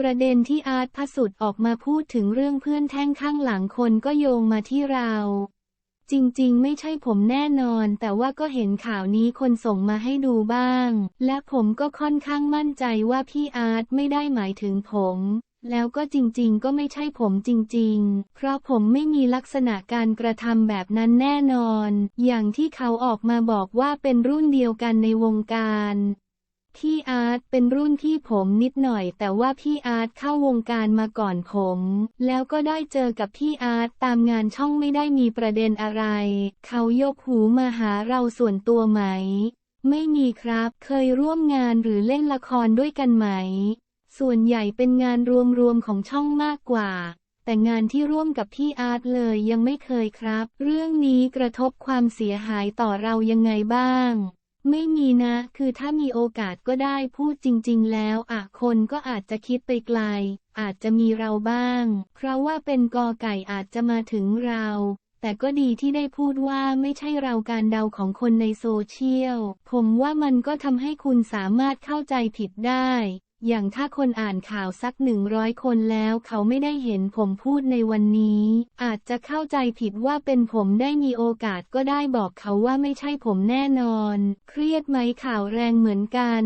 ประเด็นที่อาร์ตพสุดออกมาพูดถึงเรื่องเพื่อนแท่งข้างหลังคนก็โยงมาที่เรา จริงๆ ไม่ใช่ผมแน่นอน แต่ว่าก็เห็นข่าวนี้คนส่งมาให้ดูบ้าง และผมก็ค่อนข้างมั่นใจว่าพี่อาร์ตไม่ได้หมายถึงผมแล้วก็จริงๆ ก็ไม่ใช่ผมจริงๆ เพราะผมไม่มีลักษณะการกระทำแบบนั้นแน่นอน อย่างที่เขาออกมาบอกว่าเป็นรุ่นเดียวกันในวงการ พี่อาร์ตเป็นรุ่นพี่ผมนิดหน่อย แต่ว่าพี่อาร์ตเข้าวงการมาก่อนผม แล้วก็ได้เจอกับพี่อาร์ตตามงานช่องไม่ได้มีประเด็นอะไร เขายกหูมาหาเราส่วนตัวไหม ไม่มีครับ เคยร่วมงานหรือเล่นละครด้วยกันไหม ส่วนใหญ่เป็นงานรวมๆของช่องมากกว่า แต่งานที่ร่วมกับพี่อาร์ตเลยยังไม่เคยครับ เรื่องนี้กระทบความเสียหายต่อเรายังไงบ้าง ไม่มีนะ คือถ้ามีโอกาสก็ได้พูดจริง ๆ แล้วอะคนก็อาจจะคิดไปไกล อาจจะมีเราบ้าง เพราะว่าเป็นกอไก่อาจจะมาถึงเรา แต่ก็ดีที่ได้พูดว่าไม่ใช่เราการเดาของคนในโซเชียล ผมว่ามันก็ทำให้คุณสามารถเข้าใจผิดได้ อย่างถ้าคนอ่านข่าวสักหนึ่งร้อยคนแล้วเขาไม่ได้เห็นผมพูดในวันนี้ อาจจะเข้าใจผิดว่าเป็นผมได้มีโอกาสก็ได้บอกเขาว่าไม่ใช่ผมแน่นอน เครียดไหมข่าวแรงเหมือนกัน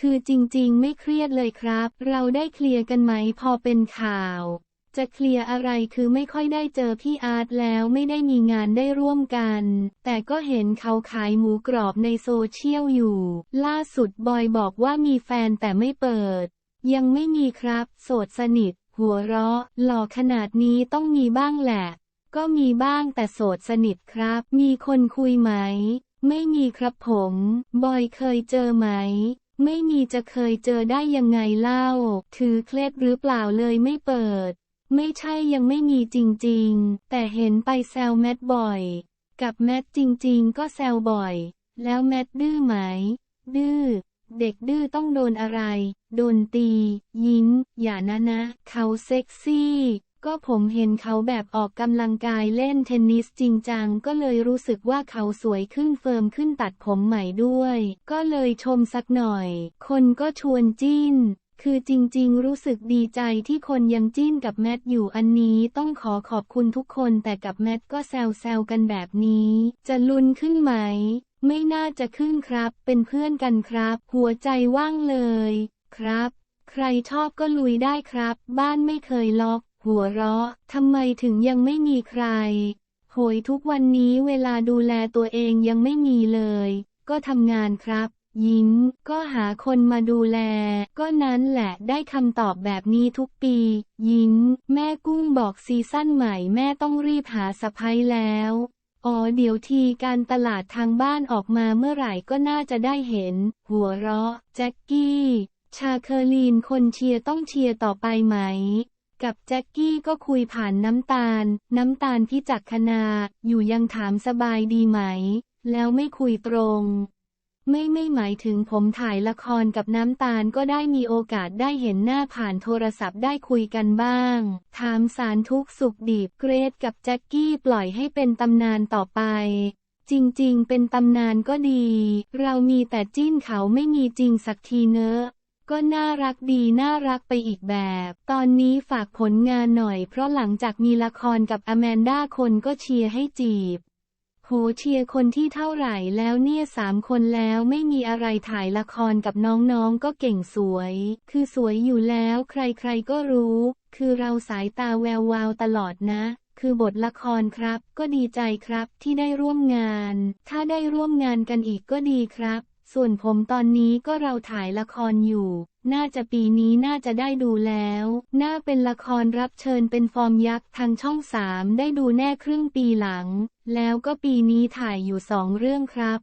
คือจริงๆ ไม่เครียดเลยครับ เราได้เคลียร์กันไหมพอเป็นข่าว จะเคลียร์อะไรคือไม่ค่อยได้เจอพี่อาร์ตแล้วไม่ได้มีงานได้ร่วมกัน แต่ก็เห็นเขาขายหมูกรอบในโซเชียลอยู่ ล่าสุดบอยบอกว่ามีแฟนแต่ไม่เปิด ยังไม่มีครับ โสดสนิท หัวเราะ หล่อขนาดนี้ต้องมีบ้างแหละ ก็มีบ้างแต่โสดสนิทครับ มีคนคุยไหม ไม่มีครับผม บอยเคยเจอไหมไม่มีจะเคยเจอได้ยังไงเล่า ถือเคล็ดหรือเปล่าเลยไม่เปิด ไม่ใช่ยังไม่มีจริงๆ แต่เห็นไปแซวแมทบ่อย กับแมทจริงๆ ก็แซวบ่อย แล้วแมทดื้อไหม ดื้อ เด็กดื้อต้องโดนอะไร โดนตี ยิ้ม อย่านะนะ เขาเซ็กซี่ ก็ผมเห็นเขาแบบออกกำลังกายเล่นเทนนิสจริงจังก็เลยรู้สึกว่าเขาสวยขึ้นเฟิร์มขึ้นตัดผมใหม่ด้วย ก็เลยชมสักหน่อย คนก็ชวนจิ้น คือจริงๆ รู้สึกดีใจที่คนยังจิ้นกับแมทอยู่อันนี้ต้องขอขอบคุณทุกคนแต่กับแมทก็แซวๆกันแบบนี้ จะลุ้นขึ้นไหม ไม่น่าจะขึ้นครับ เป็นเพื่อนกันครับ หัวใจว่างเลย ครับ ใครชอบก็ลุยได้ครับ บ้านไม่เคยล็อก หัวเราะทำไมถึงยังไม่มีใคร โหยทุกวันนี้เวลาดูแลตัวเองยังไม่มีเลย ก็ทำงานครับ ยิ้ม ก็หาคนมาดูแล ก็นั้นแหละได้คำตอบแบบนี้ทุกปี ยิ้ม แม่กุ้งบอกซีซั่นใหม่แม่ต้องรีบหาสะพ้ยแล้ว อ๋อเดี๋ยวทีการตลาดทางบ้านออกมาเมื่อไหร่ก็น่าจะได้เห็น หัวเราะ แจ็คกี้ ชาเคอรีนคนเชียร์ต้องเชียร์ต่อไปไหม กับแจ็คกี้ก็คุยผ่านน้ำตาล น้ำตาลพิจักคณาอยู่ยังถามสบายดีไหม แล้วไม่คุยตรง ไม่ไม่หมายถึงผมถ่ายละครกับน้ำตาลก็ได้มีโอกาสได้เห็นหน้าผ่านโทรศัพท์ได้คุยกันบ้าง ถามสารทุกสุขดิบเกรดกับแจ็คกี้ปล่อยให้เป็นตำนานต่อไป จริงๆ เป็นตำนานก็ดี เรามีแต่จิ้นเขาไม่มีจริงสักทีเนอะก็น่ารักดีน่ารักไปอีกแบบ ตอนนี้ฝากผลงานหน่อย เพราะหลังจากมีละครกับอแมนด้าคนก็เชียร์ให้จีบ โหเชียร์คนที่เท่าไหร่แล้วเนี่ยสามคนแล้วไม่มีอะไรถ่ายละครกับน้องๆก็เก่งสวย คือสวยอยู่แล้วใครๆก็รู้ คือเราสายตาแวววาวตลอดนะ คือบทละครครับ ก็ดีใจครับที่ได้ร่วมงาน ถ้าได้ร่วมงานกันอีกก็ดีครับ ส่วนผมตอนนี้ก็เราถ่ายละครอยู่ น่าจะปีนี้น่าจะได้ดูแล้ว น่าเป็นละครรับเชิญเป็นฟอร์มยักษ์ทางช่องสามได้ดูแน่ครึ่งปีหลัง แล้วก็ปีนี้ถ่ายอยู่สองเรื่องครับ